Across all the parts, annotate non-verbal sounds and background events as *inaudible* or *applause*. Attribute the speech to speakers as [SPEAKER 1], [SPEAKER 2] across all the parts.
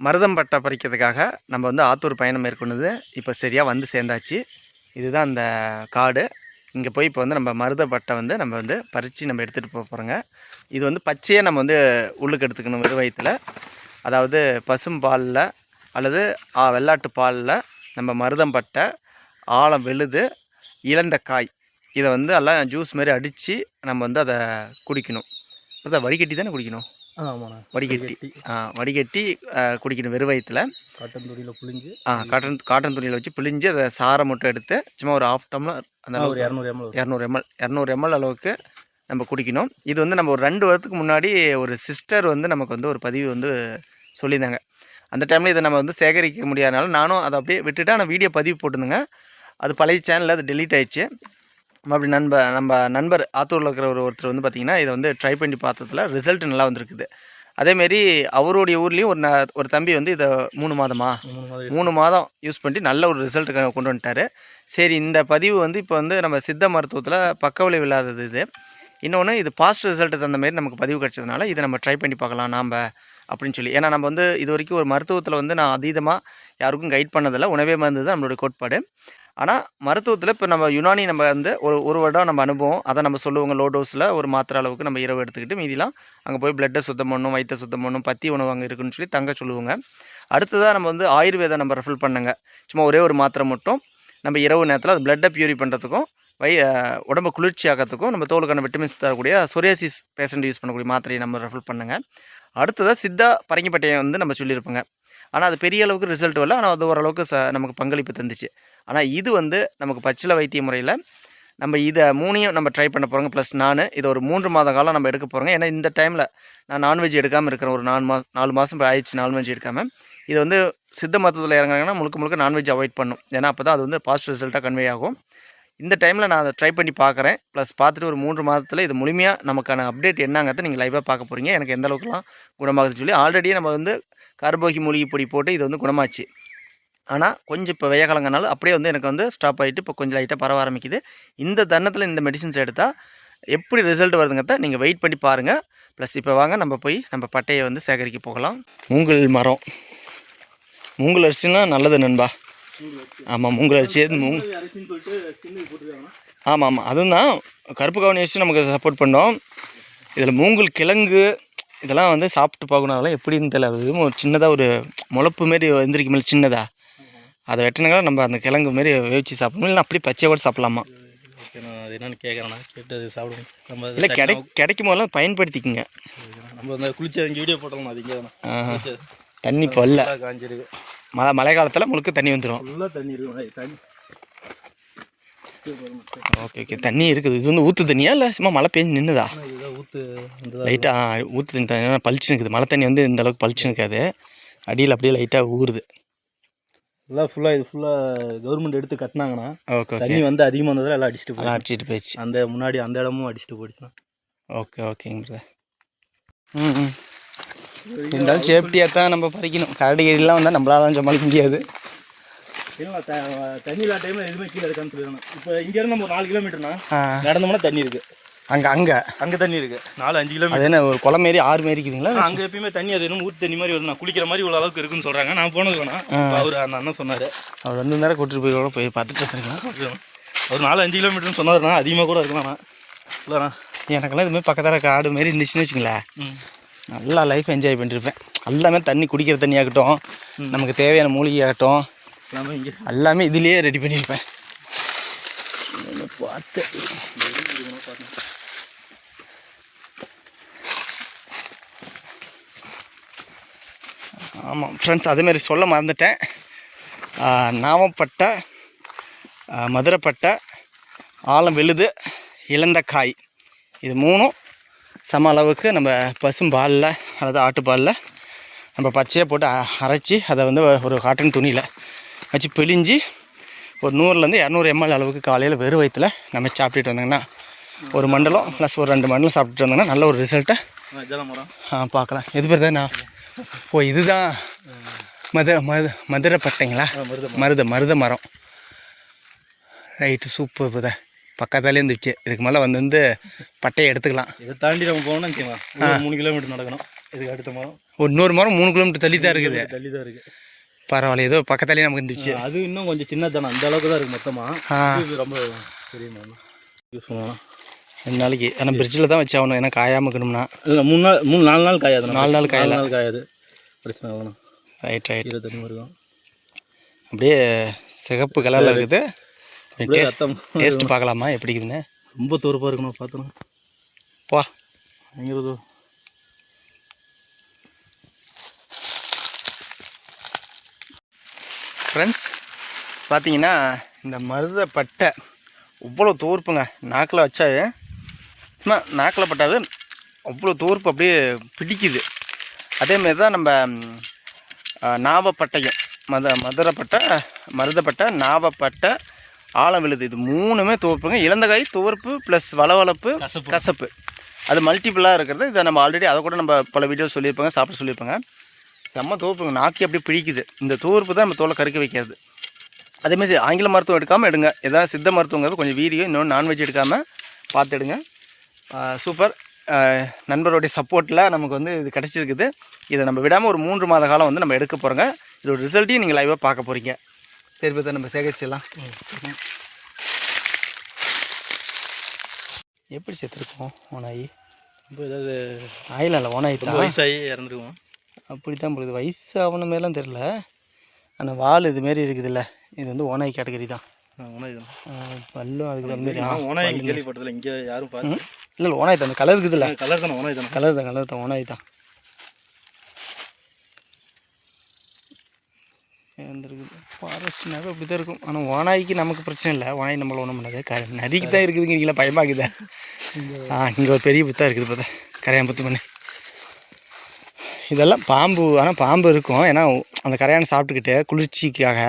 [SPEAKER 1] மருதம் பட்டை பறிக்கிறதுக்காக நம்ம வந்து ஆத்தூர் பயணம் மேற்கொண்டது இப்போ சரியாக வந்து சேர்ந்தாச்சு. இதுதான் அந்த காடு. இங்கே போய் இப்போ வந்து நம்ம மருத பட்டை வந்து நம்ம வந்து பறித்து நம்ம எடுத்துகிட்டு போக போகிறோங்க இது வந்து பச்சையாக நம்ம வந்து உள்ளுக்கு எடுத்துக்கணும் வெறும் அதாவது பசும் பாலில் அல்லது ஆ, வெள்ளாட்டு பாலில் நம்ம மருதம் பட்டை ஆழம் வெளுது இழந்த காய். இதை வந்து எல்லாம் ஜூஸ் மாதிரி அடித்து நம்ம வந்து அதை குடிக்கணும். அதை வடிகட்டி தானே குடிக்கணும்? வடிகட்டி. வடிகட்டி. குடிக்கணும் வெறும் வயிற்றுல
[SPEAKER 2] காட்டன் துணியில் புழிஞ்சு.
[SPEAKER 1] ஆ காட்டன் காட்டன் துணியில் வச்சு பிழிஞ்சு அதை சாரை மட்டும் எடுத்து சும்மா ஒரு ஆஃப் டம்ளர் அந்த
[SPEAKER 2] ஒரு
[SPEAKER 1] அளவுக்கு
[SPEAKER 2] இரநூறு எம்எல்
[SPEAKER 1] இரநூறு எம்எல் இரநூறு எம்எல் அளவுக்கு நம்ம குடிக்கணும். இது வந்து நம்ம ஒரு ரெண்டு வருடத்துக்கு முன்னாடி ஒரு சிஸ்டர் வந்து நமக்கு வந்து ஒரு பதிவு வந்து சொல்லியிருந்தாங்க. அந்த டைமில் இதை நம்ம வந்து சேகரிக்க முடியாதனால நானும் அதை அப்படியே விட்டுட்டு ஆனால் வீடியோ பதிவு போட்டிருந்தேங்க. அது பழைய சேனலில் அது டெலீட் ஆயிடுச்சு. அப்படி நண்ப நம்ம நண்பர் ஆத்தூரில் இருக்கிற ஒரு ஒருத்தர் வந்து பார்த்திங்கன்னா இதை வந்து ட்ரை பண்ணி பார்த்ததுல ரிசல்ட் நல்லா வந்திருக்குது. அதேமாரி அவருடைய ஊர்லேயும் ஒரு ந- ஒரு தம்பி வந்து இதை மூணு மாதமா
[SPEAKER 2] மூணு
[SPEAKER 1] மாதம் யூஸ் பண்ணி நல்ல ஒரு ரிசல்ட் கொண்டு வந்துட்டார். சரி இந்த பதிவு வந்து இப்போ வந்து நம்ம சித்த மருத்துவத்தில் பக்க விளைவு இல்லாதது இது. இன்னொன்று இது பாசிட்டிவ் ரிசல்ட் தந்த மாதிரி நமக்கு பதிவு கிடச்சதுனால இதை நம்ம ட்ரை பண்ணி பார்க்கலாம் நாம் அப்படின்னு சொல்லி. ஏன்னா நம்ம வந்து இது வரைக்கும் ஒரு மருத்துவத்தில் வந்து நான் அதீதமாக யாருக்கும் கைட் பண்ணதில்லை. உணவே மருந்து தான் நம்மளுடைய கோட்பாடு. ஆனால் மருத்துவத்தில் இப்போ நம்ம யுனானி நம்ம வந்து ஒரு ஒரு வருடம் நம்ம அனுபவம் அதை நம்ம சொல்லுவோங்க லோ டோஸில் ஒரு மாத்திரை அளவுக்கு நம்ம இரவு எடுத்துக்கிட்டு மீதிலாம் அங்கே போய் பிளட்டை சுத்தம் பண்ணணும் வயிற்றை சுத்தம் பண்ணணும் பத்தி உணவு அங்கே இருக்குன்னு சொல்லி தங்க சொல்லுவோங்க. அடுத்ததாக நம்ம வந்து ஆயுர்வேதம் நம்ம ரெஃபர் பண்ணுங்க. சும்மா ஒரே ஒரு மாத்திரை மட்டும். நம்ம இரவு நேரத்தில் அது பிளட்டை பியூரி பண்ணுறதுக்கும் வை உடம்பு குளிர்ச்சி ஆகிறதுக்கும் நம்ம தோலுக்கான விட்டமின்ஸ் தரக்கூடிய சொரியாசிஸ் பேஷண்ட் யூஸ் பண்ணக்கூடிய மாத்திரையை நம்ம ரெஃபர் பண்ணுங்க. அடுத்ததாக சித்தா பரங்கிப்பட்டையை வந்து நம்ம சொல்லியிருப்போங்க. ஆனால் அது பெரிய அளவுக்கு ரிசல்ட் வரல. ஆனால் அது ஓரளவுக்கு ச நமக்கு பங்களிப்பு தந்துச்சு. ஆனால் இது வந்து நமக்கு பச்சில வைத்திய முறையில் நம்ம இதை மூணையும் நம்ம ட்ரை பண்ண போகிறோங்க ப்ளஸ் நான் இது ஒரு மூன்று மாத காலம் நம்ம எடுக்க போகிறோங்க ஏன்னா இந்த டைமில் நான் நான்வெஜ் எடுக்காமல் இருக்கிறேன். ஒரு நாலு மாதம் நாலு மாதம் ஆயிடுச்சு நான்வெஜ் எடுக்காமல் இது வந்து சித்த மருத்துவத்தில் இறங்குறாங்கன்னா முழுக்க முழுக்க நான்வெஜ் அவாய்ட் பண்ணும். ஏன்னா அப்போ தான் அது வந்து பாசிட்டிவ் ரிசல்ட்டாக கன்வே ஆகும். இந்த டைமில் நான் அதை ட்ரை பண்ணி பார்க்குறேன் ப்ளஸ் பார்த்துட்டு ஒரு மூன்று மாதத்தில் இது முழுமையாக நமக்கான அப்டேட் என்னங்கிறத நீங்கள் லைவாக பார்க்க போகிறீங்க எனக்கு எந்த அளவுக்குலாம் குணமாகுதுன்னு சொல்லி ஆல்ரெடி நம்ம வந்து கர்போகி மூலிகை பொடி போட்டு இது வந்து குணமாச்சு. ஆனால் கொஞ்சம் இப்போ வெய்ய காலங்கனால அப்படியே வந்து எனக்கு வந்து ஸ்டாப் ஆகிட்டு இப்போ கொஞ்சம் லைட்டாக பரவ ஆரம்பிக்குது. இந்த தருணத்தில் இந்த மெடிசின்ஸ் எடுத்தால் எப்படி ரிசல்ட் வருதுங்கிறத நீங்கள் வெயிட் பண்ணி பாருங்கள் ப்ளஸ் இப்போ வாங்க நம்ம போய் நம்ம பட்டையை வந்து சேகரிக்க போகலாம். மூங்கல் மரம். மூங்கல் அரிசினா நல்லது நண்பா. ஆமாம் மூங்கல் அரிசி. மூங் ஆமாம் ஆமாம் அதுதான் கருப்பு கவுனி அரிசி நமக்கு சப்போர்ட் பண்ணோம். இதில் மூங்கல் கிழங்கு இதெல்லாம் வந்து சாப்பிட்டு பார்க்கணும். அதெல்லாம் எப்படின்னு தெரியல. அது ஒரு சின்னதாக ஒரு முளப்பு மாரி எந்திரிக்க மேலே சின்னதா. அதை வெட்டினாங்க நம்ம அந்த கிழங்கு மாரி வேவிச்சு சாப்பிடணும். இல்லைன்னா அப்படியே பச்சையாக கூட சாப்பிடலாமா?
[SPEAKER 2] ஓகே நான் அது என்னன்னு கேட்குறேண்ணா கேட்டு அது சாப்பிடுவோம் நம்ம
[SPEAKER 1] இல்லை கிடை கிடைக்கும் போதெல்லாம் பயன்படுத்திக்கங்க.
[SPEAKER 2] நம்ம வந்து குளிச்ச இங்கே வீடியோ போட்டோம்னா அது இங்கே
[SPEAKER 1] தண்ணி இப்போ இல்லை
[SPEAKER 2] காஞ்சிருக்கு.
[SPEAKER 1] மழை மழை காலத்தில் முழுக்க தண்ணி வந்துடும்
[SPEAKER 2] ஃபுல்லாக தண்ணி இருக்கு தண்ணி.
[SPEAKER 1] Okay okay. தண்ணி இருக்குது. இது வந்து ஊற்று தண்ணியா இல்லை சும்மா மழை பெஞ்சு நின்றுதா
[SPEAKER 2] ஊற்று
[SPEAKER 1] லைட்டாக ஊற்று தண்ணி பளிச்சுன்னு இருக்குது. மழை தண்ணி வந்து இந்த அளவுக்கு பளிச்சுன்னு இருக்காது. அடியில் அப்படியே லைட்டாக ஊறுது.
[SPEAKER 2] எல்லாம் ஃபுல்லாக இது ஃபுல்லாக கவர்மெண்ட் எடுத்து கட்டினாங்கண்ணா
[SPEAKER 1] ஓகே ஓகே
[SPEAKER 2] தண்ணி வந்து அதிகமாக வந்ததில் எல்லாம் அடிச்சுட்டு போய்
[SPEAKER 1] அடிச்சிட்டு போயிடுச்சு.
[SPEAKER 2] அந்த முன்னாடி அந்த இடமும் அடிச்சுட்டு போயிடுச்சுண்ணா.
[SPEAKER 1] ஓகே ஓகேங்க ம் ம். இருந்தாலும் சேஃப்டியாக தான் நம்ம பறிக்கணும் கரடி கறிலாம் வந்தால் நம்மளால சமாளிக்க முடியாது.
[SPEAKER 2] இல்லை தண்ணி இல்லாத டைமில் எதுவுமே கீழே இருக்கான்னு சொல்லிடணும் இப்போ இங்கேருந்து நம்ம ஒரு நாலு கிலோமீட்டர்னா நடந்தோம்னா தண்ணி இருக்கு.
[SPEAKER 1] அங்கே அங்கே.
[SPEAKER 2] அங்கே தண்ணி இருக்கு. நாலு அஞ்சு கிலோமீட்டர்.
[SPEAKER 1] அது என்ன ஒரு குளம் மாரி ஆறு மாரி இருக்குதுங்களா
[SPEAKER 2] அங்கே எப்பயுமே தண்ணி அது என்ன ஊற்று தண்ணி மாதிரி வருது. நான் குளிக்கிற மாதிரி இவ்வளோ அளவுக்கு இருக்குன்னு சொல்கிறாங்க நான் போனது வேணாம் அவர் அந்த அண்ணன் சொன்னார்.
[SPEAKER 1] அவர் வந்து நேரம் கூட்டிட்டு போய் கூட போய் பார்த்துட்டு வந்துருக்கலாம்.
[SPEAKER 2] ஒரு நாலு அஞ்சு கிலோமீட்டர்னு சொன்னார்ண்ணா அதிகமாக கூட இருக்கலாம்ண்ணா இல்லைண்ணா
[SPEAKER 1] எனக்கெல்லாம் இதுமாதிரி பக்கத்தில் காடு மாரி இருந்துச்சுன்னு வச்சுங்களேன் நல்லா லைஃப் என்ஜாய் பண்ணிருப்பேன். எல்லாமே தண்ணி குடிக்கிற தண்ணி ஆகட்டும். நமக்கு தேவையான மூலிகை ஆகட்டும்.
[SPEAKER 2] எல்லாமே இங்கே.
[SPEAKER 1] எல்லாமே இதுலேயே ரெடி பண்ணியிருப்பேன் பார்த்து. ஆமாம் ஃப்ரெண்ட்ஸ் அதேமாரி சொல்ல மறந்துட்டேன். நாமப்பட்டை மதுரைப்பட்டை ஆலம் வெளுது இழந்த காய் இது மூணும் சம அளவுக்கு நம்ம பசும்பாலில் அல்லது ஆட்டுப்பாலில் நம்ம பச்சையாக போட்டு அ- அரைச்சி அதை வந்து ஒரு காட்டன் துணியில் வச்சு பிழிஞ்சு ஒரு நூறுலேருந்து இரநூறு எம்எல் அளவுக்கு காலையில் வெறும் வயிற்றுல நம்ம சாப்பிட்டுட்டு வந்தோங்கன்னா ஒரு மண்டலம் ப்ளஸ் ஒரு ரெண்டு மண்டலம் சாப்பிட்டுட்டு வந்தோங்கன்னா நல்ல ஒரு ரிசல்ட்டை பார்க்கலாம். எது பேர் தான் நான்? ஓ இதுதான் மதுரை மது மதுரை பட்டைங்களா?
[SPEAKER 2] மருத
[SPEAKER 1] மருத மரம். ரைட்டு சூப்பர் இப்போ பக்கத்தாலே இருந்துச்சு. இதுக்கு மேலே வந்து வந்து பட்டையை எடுத்துக்கலாம்.
[SPEAKER 2] இதை தாண்டி நம்ம போகணும்னு வச்சுக்கோங்க ஒரு மூணு கிலோமீட்டர் நடக்கணும். இதுக்கு அடுத்த மரம்.
[SPEAKER 1] ஒரு இன்னொரு மரம் மூணு கிலோமீட்டர் தள்ளி தான் இருக்குது.
[SPEAKER 2] தள்ளி தான் இருக்கு.
[SPEAKER 1] பரவாயில்ல ஏதோ பக்கத்துலேயே நமக்கு இருந்துச்சு.
[SPEAKER 2] அது இன்னும் கொஞ்சம் சின்னதானே அந்த அளவுக்கு தான் இருக்கு மொத்தமா.
[SPEAKER 1] ஆ.
[SPEAKER 2] இது ரொம்ப பெரிய யூஸ் பண்ணலாம்.
[SPEAKER 1] ரெண்டு நாளைக்கு. ஆனால் பிரிட்ஜில் தான் வச்சு ஆகணும் ஏன்னா காயாமல் இருக்கணும்னா.
[SPEAKER 2] இல்லை மூணு நாள் மூணு நாலு நாள் காயாது.
[SPEAKER 1] நாலு நாள் காயல.
[SPEAKER 2] நாள் காயாது. பிரச்சனை ஆகணும்.
[SPEAKER 1] ரைட் ரைட்
[SPEAKER 2] ஈர தண்ணி இருக்கும்
[SPEAKER 1] அப்படியே சிகப்பு கலரில் இருக்குது. டேஸ்ட் பார்க்கலாமா? எப்படி இருக்குதுன்னு
[SPEAKER 2] ரொம்ப தூரப்பாக இருக்கணும் பார்த்தோம்
[SPEAKER 1] பா.
[SPEAKER 2] எங்கிறது
[SPEAKER 1] ஃப்ரெண்ட்ஸ் பார்த்தீங்கன்னா இந்த மருத பட்டை இவ்வளோ தோர்ப்புங்க நாக்கில் வச்சா சும்மா நாக்கில் பட்டாது அவ்வளோ தோர்ப்பு அப்படியே பிடிக்குது. அதேமாரி தான் நம்ம நாவப்பட்டையும். மத மதுரைப்பட்டை மருதப்பட்டை நாவப்பட்டை ஆழம் விழுது. இது மூணுமே தோர்ப்புங்க இளந்தகாய் தோர்ப்பு ப்ளஸ் வளவளப்பு
[SPEAKER 2] கசப்பு.
[SPEAKER 1] கசப்பு. அது மல்டிபிளாக இருக்கிறது. இதை நம்ம ஆல்ரெடி அதை கூட நம்ம பல வீடியோஸ் சொல்லியிருப்பாங்க சாப்பிட சொல்லியிருப்பாங்க. செம்ம தோர்ப்புங்க நாக்கி அப்படியே பிடிக்குது. இந்த தோர்ப்பு தான் நம்ம தோலை கருக்க வைக்காது. அதேமாதிரி ஆங்கில மருத்துவம் எடுக்காமல் எடுங்க. ஏதாவது சித்த மருத்துவங்கிறது கொஞ்சம் வீரியம் இன்னொன்று நான்வெஜ் எடுக்காமல் பார்த்து எடுங்க சூப்பர். நண்பருடைய சப்போர்ட்டில் நமக்கு வந்து இது கிடச்சிருக்குது. இதை நம்ம விடாமல் ஒரு மூன்று மாத காலம் வந்து நம்ம எடுக்க போகிறோங்க இதோட ரிசல்ட்டையும் நீங்கள் லைவாக பார்க்க போகிறீங்க சரி பார்த்தா நம்ம சேகரிச்சிடலாம். எப்படி சேர்த்துருக்கோம்? ஓனாயி
[SPEAKER 2] இப்போ ஏதாவது
[SPEAKER 1] ஆயில் இல்லை ஓனாயி
[SPEAKER 2] வயசாகி இறந்துருவோம்.
[SPEAKER 1] அப்படி தான் போகுது வயசு ஆகண மேலாம் தெரில ஆனால் வால் இதுமாரி இருக்குதுல்ல. இது வந்து ஓனாய் கேட்டகரி தான். ஆஹ் பல்லும் அதுக்கு தகுந்த மாதிரி
[SPEAKER 2] இங்கே கேள்விப்பட்டதில்ல. இங்கே யாரும் பார்த்து
[SPEAKER 1] இல்லை இல்லை ஓனாய் தான். கலர் இருக்குதுல்ல.
[SPEAKER 2] கலர் தானே உணவு தானே.
[SPEAKER 1] கலர் தான் கலர் தான் ஓனாய் தான். இருந்திருக்குது ஃபாரஸ்ட்னாவே அப்படி தான் இருக்கும். ஆனால் ஓனாய்க்கு நமக்கு பிரச்சனை இல்லை. ஓனாய் நம்மள ஒன்றும் பண்ணாது. க நரிக்கு தான் இருக்குதுங்கிறீங்களா? பயமாக்குதா. ஆ இங்கே ஒரு பெரிய புத்தா இருக்குது பார்த்தா கரையான் புத்து மண்ணு. இதெல்லாம் பாம்பு ஆனால் பாம்பு இருக்கும். ஏன்னா அந்த கரையான் சாப்பிட்டுக்கிட்டு குளிர்ச்சிக்காக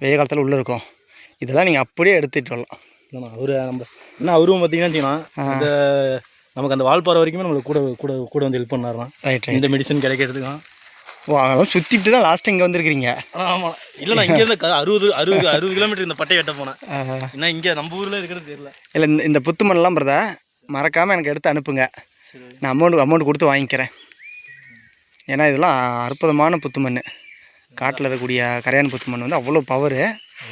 [SPEAKER 1] வெய்ய காலத்தில் உள்ளே இருக்கும். இதெல்லாம் நீங்கள் அப்படியே எடுத்துகிட்டு வரலாம்.
[SPEAKER 2] அவரு நம்ம என்ன அவரும் பார்த்தீங்கன்னா அந்த நமக்கு அந்த வால்பாறை வரைக்குமே நம்மளுக்கு கூட கூட கூட வந்து ஹெல்ப் பண்ணாருண்ணா.
[SPEAKER 1] ரைட்
[SPEAKER 2] இந்த மெடிசன் கிடைக்கிறதுக்கும்
[SPEAKER 1] ஓ அதெல்லாம் சுற்றிட்டு தான் லாஸ்ட்டு இங்கே வந்திருக்கிறீங்க.
[SPEAKER 2] ஆமாம் இல்லைண்ணா இங்கேருந்து க- அறுபது அறுபது *laughs* அறுபது கிலோமீட்டர் இந்த பட்டை வெட்ட போனேன். ஏன்னா இங்கே நம்ம ஊரில் இருக்கிறது தெரியல.
[SPEAKER 1] இல்லை இந்த இந்த புத்து மண்ணெலாம் பிரதா மறக்காமல் எனக்கு எடுத்து அனுப்புங்க. நான் அமௌண்ட் அமௌண்ட் கொடுத்து வாங்கிக்கிறேன். ஏன்னா இதெல்லாம் அற்புதமான புத்து மண் காட்டில் இருக்கக்கூடிய கரையான் புத்து மண் வந்து அவ்வளோ பவரு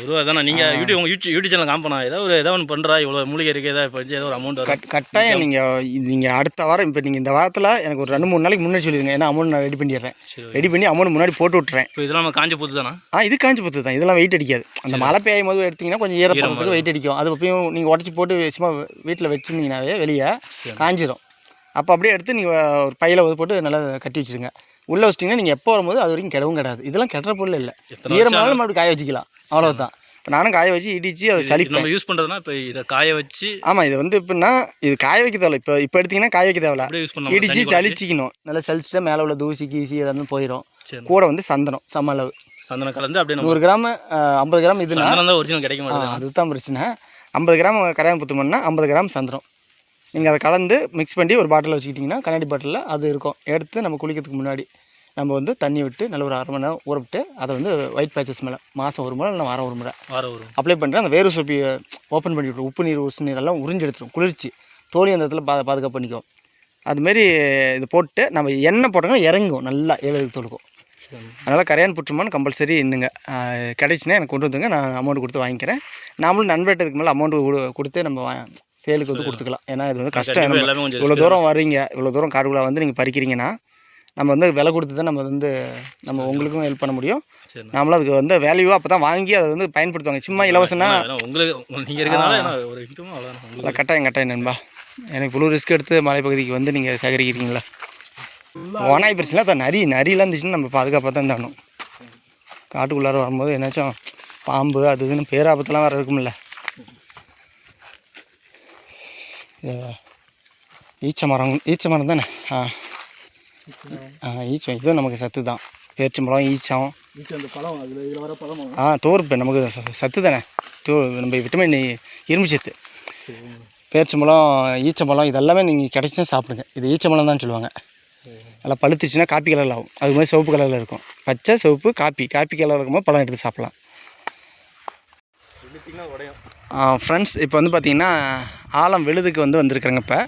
[SPEAKER 2] ஒரு அதாண்ணா நீங்கள் யூடியூப் உங்கள் யூடியூப் யூடியூப் சேனல் காம்பண்ணா ஏதோ ஒரு ஏதோ ஒன்று பண்ணுறா இவ்வளோ மூலிகை இருக்குது ஏதாவது இப்போ ஏதோ ஒரு அமௌண்ட்
[SPEAKER 1] கட் கட்டாயம் நீங்கள் நீங்கள் அடுத்த வாரம் இப்போ நீங்கள் இந்த வாரத்தில் எனக்கு ஒரு ரெண்டு மூணு நாளைக்கு முன்னாடி சொல்லிடுங்க ஏன்னா அமௌண்ட் நான் ரெடி பண்ணிடுறேன். ரெடி பண்ணி அமௌண்ட் முன்னாடி போட்டு விட்றேன்
[SPEAKER 2] இப்போ இதெல்லாம் காஞ்ச புது தானே?
[SPEAKER 1] ஆ இது காஞ்சி புத்து தான். இதெல்லாம் வெயிட் அடிக்காது. அந்த மழை பெய்யும் போது எடுத்தீங்கன்னா கொஞ்சம் ஈரப்பதத்துக்கு வெயிட் அடிக்கும். அது அப்பயும் நீங்கள் உடச்சி போட்டு சும்மா வீட்டில் வச்சுருந்தீங்கன்னாவே வெளியே காஞ்சிரும். அப்போ அப்படியே எடுத்து நீங்கள் ஒரு பையில போட்டு நல்லா கட்டி வச்சுருங்க. உள்ளே வச்சிட்டிங்கன்னா நீங்கள் எப்போ வரும்போது அது வரைக்கும் கிடவும் கிடாது. இதெல்லாம் கெட்டுற பொருள் இல்லை. ஈரமானாலும் அப்படி காய வச்சுக்கலாம். அவ்வளோதான் இப்போ நானும் காய வச்சு இடித்து அதை சளிப்பேன்.
[SPEAKER 2] நம்ம யூஸ் பண்ணுறதுனா இப்போ இதை காய வச்சு
[SPEAKER 1] ஆமாம் இது வந்து எப்படின்னா இது காய வைக்க தேவையில்ல. இப்போ இப்போ எடுத்தீங்கன்னா காய வைக்க தேவையில்ல. இடித்து சளிச்சிக்கணும். நல்லா சளிச்சுட்டா மேலே உள்ள தூசி கீசி எல்லாமே போயிடும் கூட வந்து சந்தனம் சம அளவு.
[SPEAKER 2] சந்தனம் கலந்து அப்படியே
[SPEAKER 1] நூறு கிராம் ஐம்பது கிராம்
[SPEAKER 2] சந்தனம் தான் ஒரிஜினல் கிடைக்க மாட்டேங்குது.
[SPEAKER 1] அதுதான் பிரச்சனை. ஐம்பது கிராம் கரையான் புத்து மண்ணா ஐம்பது கிராம் சந்திரம் நீங்கள் அதை கலந்து மிக்ஸ் பண்ணி ஒரு பாட்டிலில் வச்சுக்கிட்டிங்கன்னா கண்ணாடி பாட்டிலில் அது இருக்கும். எடுத்து நம்ம குளிக்கிறதுக்கு முன்னாடி நம்ம வந்து தண்ணி விட்டு நல்ல ஒரு அரை மணி நேரம் ஊற விட்டு அதை வந்து ஒயிட் பேச்சஸ் மேலே மாதம் ஒரு முறை இல்லை வாரம் ஒரு முறை.
[SPEAKER 2] வாரம் வரும்
[SPEAKER 1] அப்ளை பண்ணிட்டு அந்த வேறு சொப்பி ஓப்பன் பண்ணி விட்ரும் உப்பு நீர் உசு நீர் எல்லாம் உறிஞ்சு எடுத்துரும் குளிர்ச்சி. தோழி அந்த இடத்துல பா பாதுகாப்பு பண்ணிக்கும் அதுமாரி இது போட்டு நம்ம எண்ணெய் போட்டோம்னா இறங்கும். நல்லா ஏழு தோலுக்கும் அதனால் கரையான் புற்றுமான் கம்பல்சரி இன்னுங்க. கிடைச்சுன்னா எனக்கு கொண்டு வந்துங்க நான் அமௌண்ட் கொடுத்து வாங்கிக்கிறேன். நாமளும் நண்பேட்டதுக்கு மேலே அமௌண்ட் கொடுத்து நம்ம வா சேலுக்கு வந்து கொடுத்துக்கலாம். ஏன்னா இது வந்து கஷ்டம். இவ்வளோ தூரம் வர்றீங்க இவ்வளோ தூரம் காடுக்குள்ளே வந்து நீங்கள் பறிக்கிறீங்கன்னா நம்ம வந்து விலை கொடுத்து தான் நம்ம வந்து நம்ம உங்களுக்கும் ஹெல்ப் பண்ண முடியும்.
[SPEAKER 2] சரி.
[SPEAKER 1] நாமளும் அதுக்கு வந்து வேல்யூவாக அப்போ தான் வாங்கி அதை வந்து பயன்படுத்துவாங்க. சும்மா இலவசம்னா
[SPEAKER 2] உங்களுக்கு
[SPEAKER 1] கட்டாயம் கட்டாயம் நண்பா. எனக்கு இவ்வளோ ரிஸ்க் எடுத்து மலைப்பகுதிக்கு வந்து நீங்கள் சேகரிக்கிறீங்களா? ஓனாய் பிரச்சனை தான். நரி நரியெல்லாம் இருந்துச்சுன்னா நம்ம பாதுகாப்பாக தான் தரணும். காட்டுக்குள்ளார வரும்போது என்னாச்சும் பாம்பு அது இதுன்னு பேராபத்தெல்லாம் வேறு இருக்கும்ல இது ஈச்ச மரம் ஈச்ச மரம் தானே? ஆ. ஆ ஈச்சம். இதுவும் நமக்கு சத்து தான். ஈச்சம்.
[SPEAKER 2] இதில் வர பழம்?
[SPEAKER 1] ஆ தோறுப்பு நமக்கு சத்து தானே? தோ நம்ம விட்டமின் இரும்பு சத்து. பேரிச்சம்பழம் ஈச்சம்பழம் இதெல்லாமே நீங்கள் கிடைச்சுன்னா சாப்பிடுங்க. இது ஈச்சம்பழம் தான் சொல்லுவாங்க. நல்லா பழுத்துச்சுன்னா காப்பி கலரில் ஆகும். அது மாதிரி சிவப்பு கலரில் இருக்கும். பச்சை சிவப்பு காப்பி. காப்பி கலரில் இருக்கும்போது பழம் எடுத்து சாப்பிட்லாம். ஃப்ரெண்ட்ஸ் இப்போ வந்து பார்த்திங்கன்னா ஆலம் விழுதுக்கு வந்து வந்திருக்கிறேங்க இப்போ.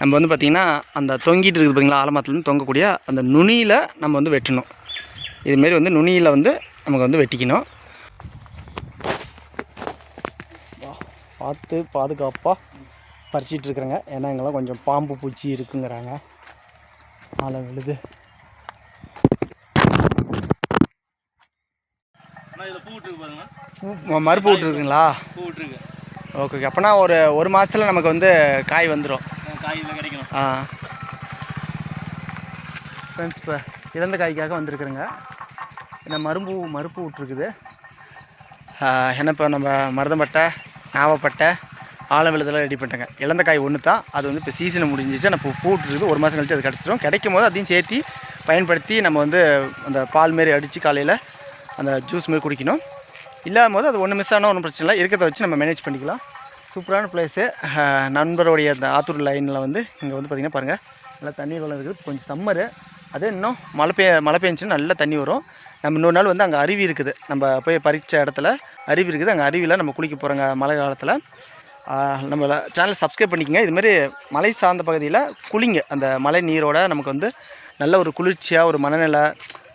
[SPEAKER 1] நம்ம வந்து பார்த்திங்கன்னா அந்த தொங்கிட்டு இருக்குது பார்த்தீங்களா ஆலமரத்துலேருந்து தொங்கக்கூடிய அந்த நுனியில் நம்ம வந்து வெட்டணும். இதுமாரி வந்து நுனியில் வந்து நமக்கு வந்து வெட்டிக்கணும். பார்த்து பாதுகாப்பாக பறிச்சிட்டு இருக்கிறேங்க. ஏன்னா இங்கெல்லாம் கொஞ்சம் பாம்பு பூச்சி இருக்குங்கிறாங்க. ஆளை விழுது மறுப்பு விட்ருக்குங்களா
[SPEAKER 2] பூ விட்டுருக்கு.
[SPEAKER 1] ஓகே ஓகே அப்போனா ஒரு ஒரு மாதத்தில் நமக்கு வந்து காய் வந்துடும்
[SPEAKER 2] காய் கிடைக்கணும்.
[SPEAKER 1] ஆ. ஃப்ரெண்ட்ஸ் இப்போ இழந்த காய்க்காக வந்திருக்குறேங்க. என்ன மரும்பு மறுப்பு விட்ருக்குது என்ன இப்போ நம்ம மருதம்பட்டை நாவப்பட்டை ஆலம் விழுதெல்லாம் ரெடி பண்ணிட்டேங்க. இழந்த காய் ஒன்று தான் அது வந்து இப்போ சீசன் முடிஞ்சிச்சு. நான் இப்போ பூ விட்டுருக்குது ஒரு மாதம் கழிச்சு அது கிடச்சிடும் கிடைக்கும் போது அதையும் சேர்த்து பயன்படுத்தி நம்ம வந்து அந்த பால் மாரி அடித்து காலையில் அந்த ஜூஸ் மாரி குடிக்கணும். இல்லாத போது அது ஒன்று மிஸ் ஆனால் ஒன்றும் பிரச்சனை இல்லை. இருக்கிறத வச்சு நம்ம மேனேஜ் பண்ணிக்கலாம். சூப்பரான பிளேஸு நண்பருடைய அந்த ஆத்தூர் லைனில் வந்து இங்கே வந்து பார்த்திங்கன்னா பாருங்கள் நல்லா தண்ணீர் வளம் இருக்குது. கொஞ்சம் சம்மரு அதே இன்னும் மழை பெய்ய மழை பெஞ்சுன்னா நல்லா தண்ணி வரும். நம்ம இன்னொரு நாள் வந்து அங்கே அருவி இருக்குது. நம்ம போய் பறித்த இடத்துல அருவி இருக்குது. அங்கே அருவியில் நம்ம குளிக்க போகிறோங்க மழை காலத்தில். நம்ம சேனல் சப்ஸ்கிரைப் பண்ணிக்கோங்க. இதுமாரி மலை சார்ந்த பகுதியில் குளிங்க. அந்த மழை நீரோட நமக்கு வந்து நல்ல ஒரு குளிர்ச்சியாக ஒரு மனநிலை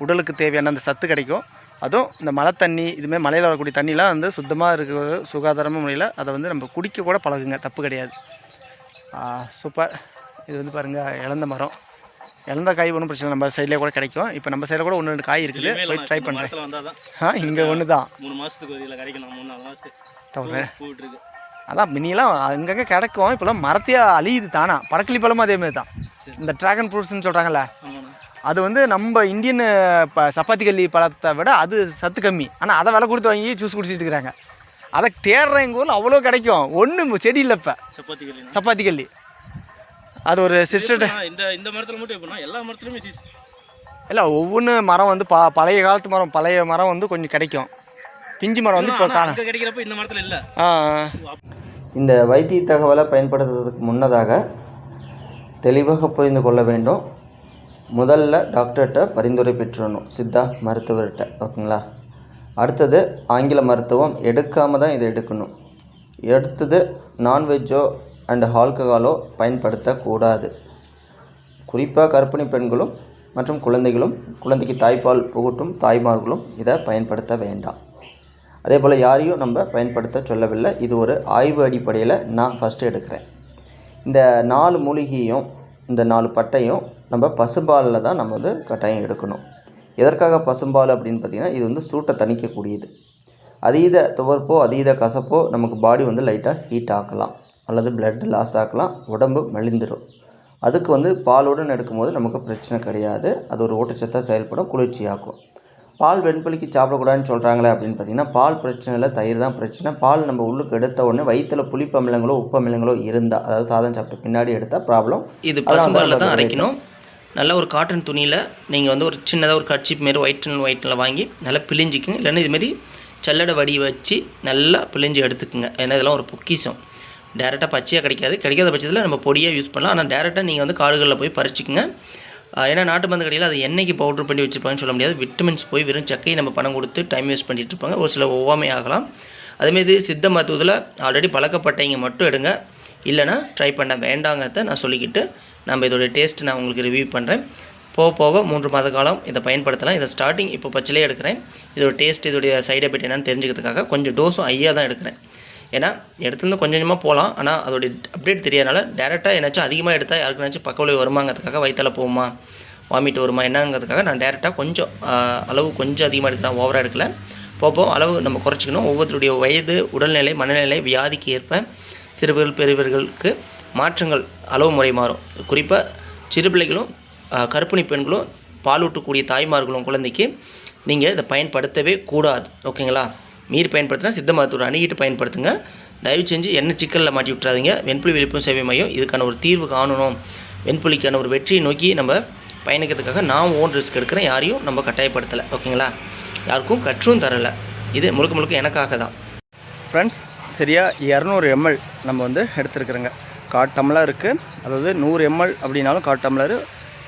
[SPEAKER 1] உடலுக்கு தேவையான அந்த சத்து கிடைக்கும். அதுவும் இந்த மழை தண்ணி இதுமாரி மலையில் வரக்கூடிய தண்ணிலாம் வந்து சுத்தமாக இருக்கிற சுகாதாரமான முறையில் அதை வந்து நம்ம குடிக்க கூட பழகுங்க தப்பு கிடையாது. சூப்பர். இது வந்து பாருங்கள் இழந்த மரம். இழந்த காய் ஒன்றும் பிரச்சனை. நம்ம சைட்லேயே கூட கிடைக்கும். இப்போ நம்ம சைடில் கூட ஒன்று ரெண்டு காய் இருக்குது. போய் ட்ரை பண்ணுறேன் ஆ இங்கே ஒன்று தான்
[SPEAKER 2] மூணு மாதத்துக்கு கிடைக்கணும் மூணு நாலு மாதத்துக்கு
[SPEAKER 1] அதான் மினியெல்லாம் அங்கங்கே கிடைக்கும். இப்போலாம் மரத்தையே அழியுது தானா? படக்கிளி பழமும் அதே மாதிரி தான் இந்த ட்ராகன் ஃப்ரூட்ஸ்னு சொல்கிறாங்கல்ல
[SPEAKER 2] ஆமாண்ணா.
[SPEAKER 1] அது வந்து நம்ம இந்தியன் இப்போ சப்பாத்தி கல்லி பழத்தை விட அது சத்து கம்மி. ஆனால் அதை விலை கொடுத்து வாங்கி ஜூஸ் குடிச்சிட்டு இருக்கிறாங்க. அதை தேடுற எங்கள் ஊரில் அவ்வளோ கிடைக்கும். ஒன்றும் செடி இல்லை இப்போ.
[SPEAKER 2] சப்பாத்தி கல்லினா
[SPEAKER 1] சப்பாத்தி கல்லி. அது ஒரு சிஸ்டர்கிட்ட
[SPEAKER 2] இந்த இந்த மரத்தில் மட்டும் எப்படின்னா எல்லா மரத்துலையுமே சீஸ்
[SPEAKER 1] இல்லை ஒவ்வொன்று மரம் வந்து பா பழைய காலத்து மரம் பழைய மரம் வந்து கொஞ்சம் கிடைக்கும். பிஞ்சு மரம் வந்து இப்போ காணும்.
[SPEAKER 2] கிடைக்கிறப்ப இந்த மரத்தில் இல்லை.
[SPEAKER 1] இந்த வைத்திய தகவலை பயன்படுத்துறதுக்கு முன்னதாக தெளிவாக புரிந்து கொள்ள வேண்டும். முதல்ல டாக்டர்கிட்ட பரிந்துரை பெற்றுடணும். சித்தா மருத்துவர்கிட்ட. ஓகேங்களா? அடுத்தது ஆங்கில மருத்துவம். எடுக்காமல் தான் இதை எடுக்கணும். அடுத்தது நான்வெஜ்ஜோ அண்ட் ஆல்கஹாலோ பயன்படுத்தக்கூடாது. குறிப்பாக கர்ப்பிணி பெண்களும் மற்றும் குழந்தைகளும் குழந்தைக்கு தாய்ப்பால் புகட்டும் தாய்மார்களும் இதை பயன்படுத்த வேண்டாம். அதே போல் யாரையும் நம்ம பயன்படுத்த சொல்லவில்லை. இது ஒரு ஆய்வு அடிப்படையில் நான் ஃபஸ்ட்டு எடுக்கிறேன். இந்த நாலு மூலிகையும் இந்த நாலு பட்டையும் நம்ம பசும்பாலில் தான் நம்ம வந்து கட்டாயம் எடுக்கணும். எதற்காக பசும்பால் அப்படின்னு பார்த்திங்கன்னா இது வந்து சூட்டை தணிக்கக்கூடியது. அதீத துவர்ப்போ அதீத கசப்போ நமக்கு பாடி வந்து லைட்டாக ஹீட் ஆக்கலாம். அல்லது பிளட் லாஸ் ஆக்கலாம். உடம்பு மெலிந்துடும் அதுக்கு வந்து பாலுடன் எடுக்கும்போது நமக்கு பிரச்சனை கிடையாது. அது ஒரு ஊட்டச்சத்தாக செயல்படும் குளிர்ச்சியாக்கும். பால் வெண்பலிக்கு சாப்பிடக்கூடாதுன்னு சொல்கிறாங்களே அப்படின்னு பார்த்தீங்கன்னா பால் பிரச்சனை இல்லை தயிர் தான் பிரச்சனை. பால் நம்ம உள்ளுக்கு எடுத்த உடனே வயிற்றில் புளிப்பு அமிலங்களோ உப்பு அமிலங்களோ இருந்தால் அதாவது சாதம் சாப்பிட்ட பின்னாடி எடுத்தால் ப்ராப்ளம்
[SPEAKER 3] இது பசும்பாலில் தான் அரைக்கணும். நல்ல ஒரு காட்டன் துணியில் நீங்கள் வந்து ஒரு சின்னதாக ஒரு கட்சிப் மாரி ஒயிட் அண்ட் ஒயிட்டில் வாங்கி நல்லா பிழிஞ்சிக்குங்க. இல்லைன்னா இதுமாரி சல்லடை வடி வச்சு நல்லா பிழிஞ்சு எடுத்துக்குங்க. ஏன்னா இதெல்லாம் ஒரு பொக்கிஷம். டேரெக்டாக பச்சையாக கிடைக்காது. கிடைக்காத பட்சத்தில் நம்ம பொடியாக யூஸ் பண்ணலாம். ஆனால் டேரெக்டாக நீங்கள் வந்து காடுகளில் போய் பறிச்சுக்குங்க. ஏன்னா நாட்டு மருந்து கடையில் அது என்னைக்கு பவுடர் பண்ணி வச்சுருப்பாங்கன்னு சொல்ல முடியாது. விட்டமின்ஸ் போய் வெறும் சக்கையை நம்ம பணம் கொடுத்து டைம் வேஸ்ட் பண்ணிட்டு இருப்பாங்க. ஒரு சில ஒவ்வாமை ஆகலாம். அதேமாரி சித்த மருத்துவத்தில் ஆல்ரெடி பழக்கப்பட்டவங்க மட்டும் எடுங்க. இல்லைனா ட்ரை பண்ண வேண்டாங்கிறத நான் சொல்லிக்கிட்டு நம்ம இதோட டேஸ்ட் நான் உங்களுக்கு ரிவ்யூ பண்ணுறேன் போக போக மூன்று மாத காலம் இதை பயன்படுத்தலாம். இதை ஸ்டார்டிங் இப்போ பச்சிலே எடுக்கிறேன். இதோட டேஸ்ட் இதோடைய சைடு எஃபெக்ட் என்னன்னு தெரிஞ்சுக்கிறதுக்காக கொஞ்சம் டோஸும் ஐயா தான் எடுக்கிறேன். ஏன்னா இடத்துலேருந்து கொஞ்சம் கொஞ்சமாக போகலாம் ஆனால் அதோடைய அப்டேட் தெரியாதனால டேரெக்டாக என்னாச்சும் அதிகமாக எடுத்தால் யாருக்குனாச்சும் பக்கவலி வருமாங்கிறதுக்காக வயிற்றில் போகுமா வாமிட் வருமா என்னங்கிறதுக்காக நான் டேரெக்டாக கொஞ்சம் அளவு கொஞ்சம் அதிகமாக எடுக்கிறேன் ஓவராக எடுக்கல. போக போக அளவு நம்ம குறைச்சிக்கணும். ஒவ்வொருத்தருடைய வயது உடல்நிலை மனநிலை வியாதிக்கு ஏற்ப சிறுவர்கள் பெரியவர்களுக்கு மாற்றங்கள் அளவு முறை மாறும். குறிப்பாக சிறு பிள்ளைகளும் ஆஹ், பெண்களும் பாலூட்டக்கூடிய தாய்மார்களும் குழந்தைக்கு நீங்கள் இதை பயன்படுத்தவே கூடாது. ஓகேங்களா? மீறி பயன்படுத்தினா சித்த மருத்துவர் அணுகிட்டு பயன்படுத்துங்க. தயவு செஞ்சு என்ன சிக்கலில் மாட்டி விட்டுறாதீங்க. வெண்புலி விழிப்புணர்வு சேவை மையம். இதுக்கான ஒரு தீர்வு காணணும். வெண்புலிக்கான ஒரு வெற்றியை நோக்கி நம்ம பயணிக்கிறதுக்காக நான் ஓன் ரிஸ்க் எடுக்கிறேன் யாரையும் நம்ம கட்டாயப்படுத்தலை. ஓகேங்களா? யாருக்கும் கற்றும் தரலை. இது முழுக்க முழுக்க எனக்காக தான்.
[SPEAKER 1] ஃப்ரெண்ட்ஸ் சரியாக இரநூறு எம்எல் நம்ம வந்து எடுத்துருக்குறோங்க. காட்டம்லாம் இருக்குது அதாவது நூறு எம்எல் அப்படின்னாலும் காட் டம்ளர்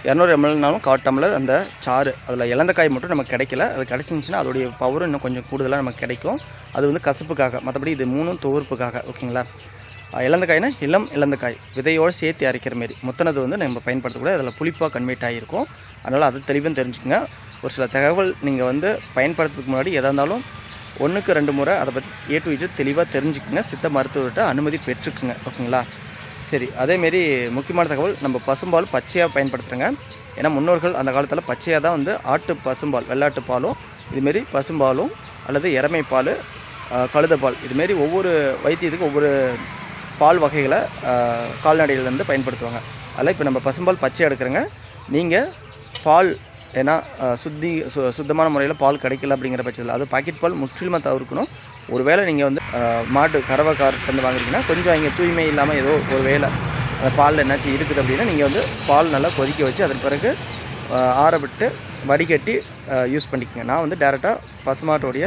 [SPEAKER 1] இரநூறு எம்எல்னாலும் காட் டம்ளர் அந்த சாறு அதில் இலந்தக்காய் மட்டும் நமக்கு கிடைக்கல. அது கிடச்சிருந்துச்சின்னா அதோடைய பவரும் இன்னும் கொஞ்சம் கூடுதலாக நமக்கு கிடைக்கும். அது வந்து கசப்புக்காக மற்றபடி இது மூணும் துவர்ப்புக்காக ஓகேங்களா? இலந்தக்காய்னா இளம் இலந்தக்காய் விதையோடு சேர்த்து அரைக்கிற மாரி. முத்தனது வந்து நம்ம பயன்படுத்தக்கூடாது அதில் புளிப்பாக கன்வெர்ட் ஆகிருக்கும் அதனால் அது தெளிவாக தெரிஞ்சுக்கங்க. ஒரு சில தகவல் நீங்கள் வந்து பயன்படுத்துறதுக்கு முன்னாடி எதாக இருந்தாலும் ஒன்றுக்கு ரெண்டு முறை அதை பற்றி ஏ டு இஜு தெளிவாக தெரிஞ்சுக்குங்க. சித்த மருத்துவர்கிட்ட அனுமதி பெற்றுக்குங்க ஓகேங்களா? சரி அதேமாரி முக்கியமான தகவல் நம்ம பசும்பால் பச்சையாக பயன்படுத்துகிறோங்க ஏன்னா முன்னோர்கள் அந்த காலத்தில் பச்சையாக தான் வந்து ஆட்டு பசும்பால் வெள்ளாட்டு பாலும் இதுமாரி பசும்பாலும் அல்லது இறமை பால் கழுதப்பால் இதுமாரி ஒவ்வொரு வைத்தியத்துக்கு ஒவ்வொரு பால் வகைகளை கால்நடைகள்லேருந்து பயன்படுத்துவாங்க. அதில் இப்போ நம்ம பசும்பால் பச்சை எடுக்கிறோங்க. நீங்கள் பால் ஏன்னா சுத்தி சு சுத்தமான முறையில் பால் கிடைக்கல அப்படிங்கிற பட்சத்தில் அது பாக்கெட் பால் முற்றிலுமாக தவிர்க்கணும். ஒருவேளை நீங்கள் வந்து மாட்டு கறவை கார்ட்டேருந்து வாங்குறீங்கன்னா கொஞ்சம் இங்கே தூய்மை இல்லாமல் ஏதோ ஒரு வேளை அந்த பாலில் என்னாச்சும் இருக்குது அப்படின்னா நீங்கள் வந்து பால் நல்லா கொதிக்க வச்சு அதன் பிறகு ஆற விட்டு வடிகட்டி யூஸ் பண்ணிக்கோங்க. நான் வந்து டேரெக்டாக பசுமாட்டோடைய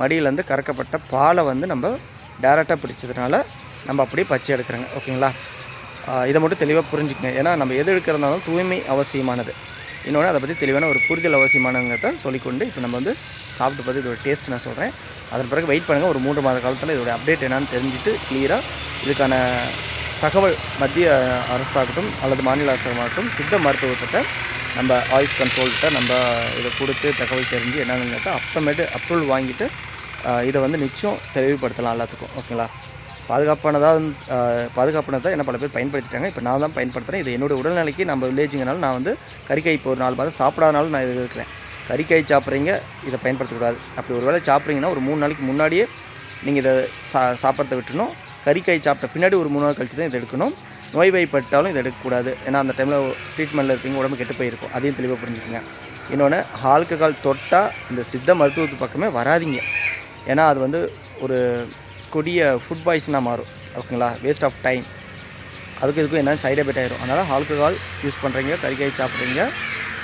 [SPEAKER 1] மடியிலேருந்து கறக்கப்பட்ட பாலை வந்து நம்ம டேரெக்டாக பிடிச்சதுனால நம்ம அப்படியே பச்சை எடுக்கிறோங்க. ஓகேங்களா? இதை மட்டும் தெளிவாக புரிஞ்சுக்கங்க. ஏன்னா நம்ம எது எடுக்கிறதாலும் தூய்மை அவசியமானது. இன்னொன்று அதை பற்றி தெளிவான ஒரு புரிதல் அவசியமானங்கிறத சொல்லிக்கொண்டு இப்போ நம்ம வந்து சாப்பிட்டு பார்த்து இதோட டேஸ்ட் நான் சொல்கிறேன் அதன் பிறகு வெயிட் பண்ணுங்கள் ஒரு மூன்று மாத காலத்தில் இதோட அப்டேட் என்னான்னு தெரிஞ்சுட்டு கிளியராக இதுக்கான தகவல் மத்திய அரசாகட்டும் அல்லது மாநில அரசாகட்டும் சித்த மருத்துவத்தை நம்ம வாய்ஸ் கண்ட்ரோல்கிட்ட நம்ம இதை கொடுத்து தகவல் தெரிஞ்சு என்னங்கிறத அப்புறமேட்டு அப்ரூவல் வாங்கிட்டு இதை வந்து நிச்சயம் தெளிவுபடுத்தலாம் எல்லாத்துக்கும். ஓகேங்களா பாதுகாப்பானதாக பாதுகாப்பானதாக என்ன பல பேர் பயன்படுத்திட்டாங்க. இப்போ நான் தான் பயன்படுத்துகிறேன் இது என்னோடய உடல்நிலைக்கு நம்ம வில்லேஜுங்கனால நான் வந்து கறிக்காய் இப்போ ஒரு நாலு மாதம் சாப்பிடாதனாலும் நான் இது இருக்கிறேன். கறிக்காய் சாப்பிட்றீங்க இதை பயன்படுத்தக்கூடாது. அப்படி ஒரு வேளை சாப்பிட்றீங்கன்னா ஒரு மூணு நாளைக்கு முன்னாடியே நீங்கள் இதை சா சாப்பிட்றத விட்டுணும் கறிக்காய் சாப்பிட்ட பின்னாடி ஒரு மூணு நாள் கழிச்சு தான் இதை எடுக்கணும். நோய்வாய்ப்பட்டாலும் இதை எடுக்கக்கூடாது. ஏன்னா அந்த டைமில் ட்ரீட்மெண்ட்டில் இருப்பீங்க உடம்பு கெட்டு போயிருக்கும். அதையும் தெளிவாக புரிஞ்சுக்கோங்க. இன்னொன்று ஆல்கஹால் தொட்டால் இந்த சித்த மருத்துவத்து பக்கமே வராதீங்க. ஏன்னா அது வந்து ஒரு கொடிய ஃபுட் பாய்ஸனாக மாறும். ஓகேங்களா? வேஸ்ட் ஆஃப் டைம் அதுக்கு இதுக்கும் என்ன சைட் எஃபெக்ட் ஆயிரும். அதனால் ஆல்கஹால் யூஸ் பண்ணுறீங்க கறிக்காய் சாப்பிட்றீங்க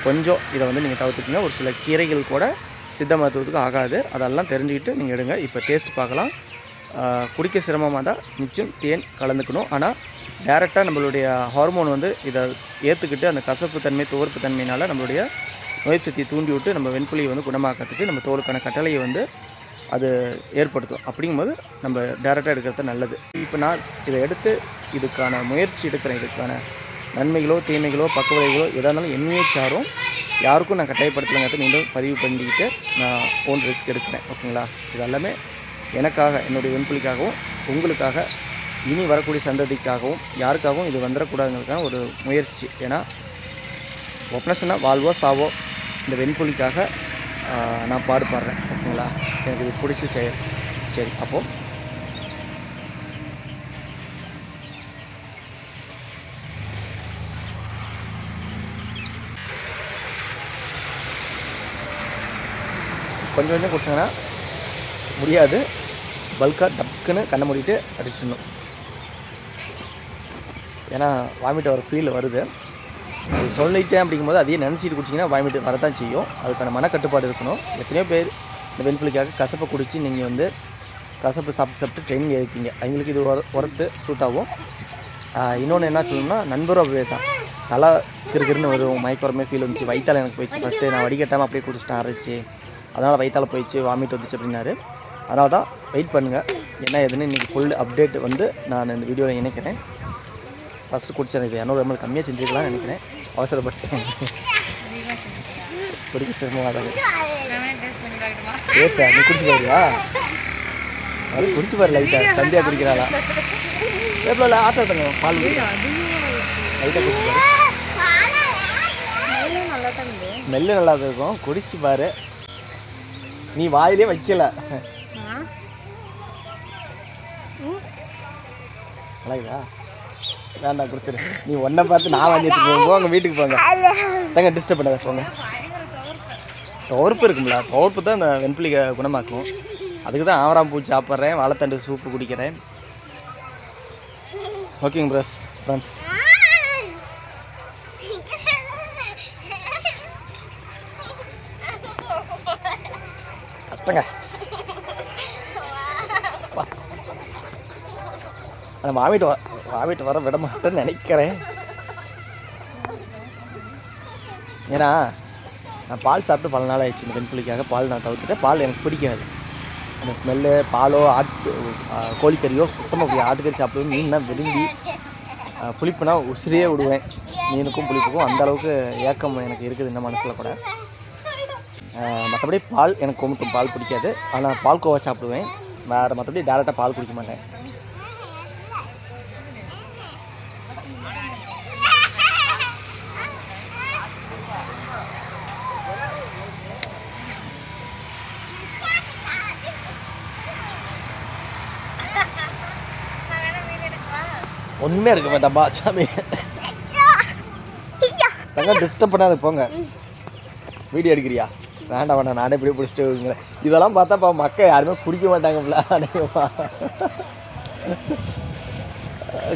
[SPEAKER 1] கொஞ்சம் இதை வந்து நீங்கள் தவிர்த்துக்கங்க. ஒரு சில கீரைகள் கூட சித்த மருத்துவத்துக்கு ஆகாது. அதெல்லாம் தெரிஞ்சுக்கிட்டு நீங்கள் எடுங்க. இப்போ டேஸ்ட் பார்க்கலாம். குடிக்க சிரமமாக தான் மிச்சம் தேன் கலந்துக்கணும். ஆனால் டேரெக்டாக நம்மளுடைய ஹார்மோன் வந்து இதை ஏற்றுக்கிட்டு அந்த கசப்பு தன்மை துவர்ப்பு தன்மையினால் நம்மளுடைய நோய் சக்தியை தூண்டி விட்டு நம்ம வெண்புலியை வந்து குணமாக்கிறதுக்கு நம்ம தோலுக்கான கட்டளையை வந்து அது ஏற்படுத்தும். அப்படிங்கும்போது நம்ம டேரெக்டாக எடுக்கிறது நல்லது. இப்போ நான் இதை எடுத்து இதுக்கான முயற்சி எடுக்கிறேன். இதுக்கான நன்மைகளோ தீமைகளோ பக்க விளைவுகளோ எதாக இருந்தாலும் என்னையே சாரும். யாருக்கும் நான் கட்டாயப்படுத்தலைங்கிறத மீண்டும் பதிவு பண்ணிக்கிட்டு நான் ஓன் ரிஸ்க் எடுக்கிறேன். ஓகேங்களா? இது எல்லாமே எனக்காக என்னுடைய வெண்புலிக்காகவும் உங்களுக்காக இனி வரக்கூடிய சந்ததிக்காகவும் யாருக்காகவும் இது வந்துடக்கூடாதுங்கிறதுக்கான ஒரு முயற்சி. ஏன்னா ஒப்பனை சொன்னால் வாழ்வோ சாவோ இந்த வெண்புலிக்காக நான் பாடுபாடுறேன் ஓகேங்களா? எனக்கு இது பிடிச்ச செயல். சரி அப்போது கொஞ்சம் கொஞ்சம் குடிச்சிங்கன்னா முடியாது. பல்காக டக்குன்னு கண்ணை மூடிட்டு அடிச்சிடணும். ஏன்னா வாமிட் வர ஃபீல் வருது. அது சொல்லிட்டேன் அப்படிங்கும்போது அதையே நினச்சிட்டு குடிச்சிங்கன்னா வாமிட் வரதான் செய்யும். அதுக்கான மனக்கட்டுப்பாடு இருக்கணும். எத்தனையோ பேர் இந்த வெண்புலிக்காக கசப்பை குடித்து நீங்கள் வந்து கசப்பு சாப்பிட்டு சாப்பிட்டு ட்ரைனிங் ஏற்பீங்க அவங்களுக்கு இது ஒர சூட் ஆகும். இன்னொன்று என்ன சொல்லணும்னா நண்பரும் அப்படியே தான். தலை கிருக்கிருன்னு வரும். மயக்கரமே ஃபீல் வந்துச்சு. வயிற்றால் எனக்கு போயிடுச்சு. ஃபஸ்ட்டு நான் வடிகட்டாமல் அப்படியே குடிச்சிட்டேன் ஆரம்பிச்சு அதனால் வயிற்றால் போயிடுச்சு வாமிட் வந்துச்சு அப்படின்னாரு. அதனால தான் வெயிட் பண்ணுங்கள் என்ன ஏதுன்னு இன்றைக்கி ஃபுல் அப்டேட் வந்து நான் இந்த வீடியோவில் இணைக்கிறேன். ஃபஸ்ட்டு குடிச்சேன். இது இரநூறு எம்எல் கம்மியாக செஞ்சுக்கலாம்னு நினைக்கிறேன். அவசரப்பட்டேன் குடிக்க சிரமமாகாது டேஸ்ட்டா நீ குடிச்சு பாருயா அது குடிச்சு பாரு லைட்டாக சந்தியா குடிக்கிறாளா. எவ்வளோ ஆட்டோ தங்க பால் லைட்டாக குடிச்சு பாரு. ஸ்மெல்லு நல்லா தான் இருக்கும். குடிச்சு பாரு. நீ வாயிலே வைக்கல. நல்லா வேண்டாம் கொடுத்துரு. நீ ஒன்றை பார்த்து நான் வாங்கி எடுத்துட்டு போங்க உங்கள் வீட்டுக்கு போங்க. தங்க டிஸ்டர்ப் பண்ணாத போங்க. துவர்ப்பு இருக்கும்ல துவர்ப்பு தான் அந்த வெண்புலிகை குணமாக்கும். அதுக்கு தான் ஆவராம் பூச்சி சாப்பிட்றேன் வாழைத்தண்டு சூப்பு குடிக்கிறேன். ஓகேங்க ப்ரஸ் ஃப்ரெண்ட்ஸ் கஷ்டங்க. வா. வாமிட்டு வ வர விட மாட்டேன்னு நினைக்கிறேன். ஏன்னா நான் பால் சாப்பிட்டு பல நாள் ஆயிடுச்சு இந்த வெண்புலிக்காக பால் நான் தவிர்த்துட்டேன். பால் எனக்கு பிடிக்காது. அந்த ஸ்மெல்லு பாலோ ஆட்டு கோழிக்கறியோ சுத்தமாக போய் ஆட்டுக்கறி சாப்பிடுவேன். மீன்னா விரும்பி புளிப்புனா உசிரியே விடுவேன். மீனுக்கும் புளிப்புக்கும் அந்த அளவுக்கு ஏக்கம் எனக்கு இருக்குது இந்த மனசில் கூட. மற்றபடி பால் எனக்கு கொமட்டும். பால் பிடிக்காது. ஆனால் பால் கோவா சாப்பிடுவேன். வேறு மற்றபடி டேரெக்டாக பால் குடிக்க மாட்டேன். ஒன்றுமே எடுக்க வேண்டாம்பா சாமி. தங்க டிஸ்டர்ப் பண்ணாத போங்க. வீடியோ எடுக்கிறியா? வேண்டாம் வேண்டாம் நானே இப்படியே பிடிச்சிட்டு இதெல்லாம் பார்த்தா இப்போ மக்கள் யாருமே குடிக்க மாட்டாங்கல்ல அநேகமாக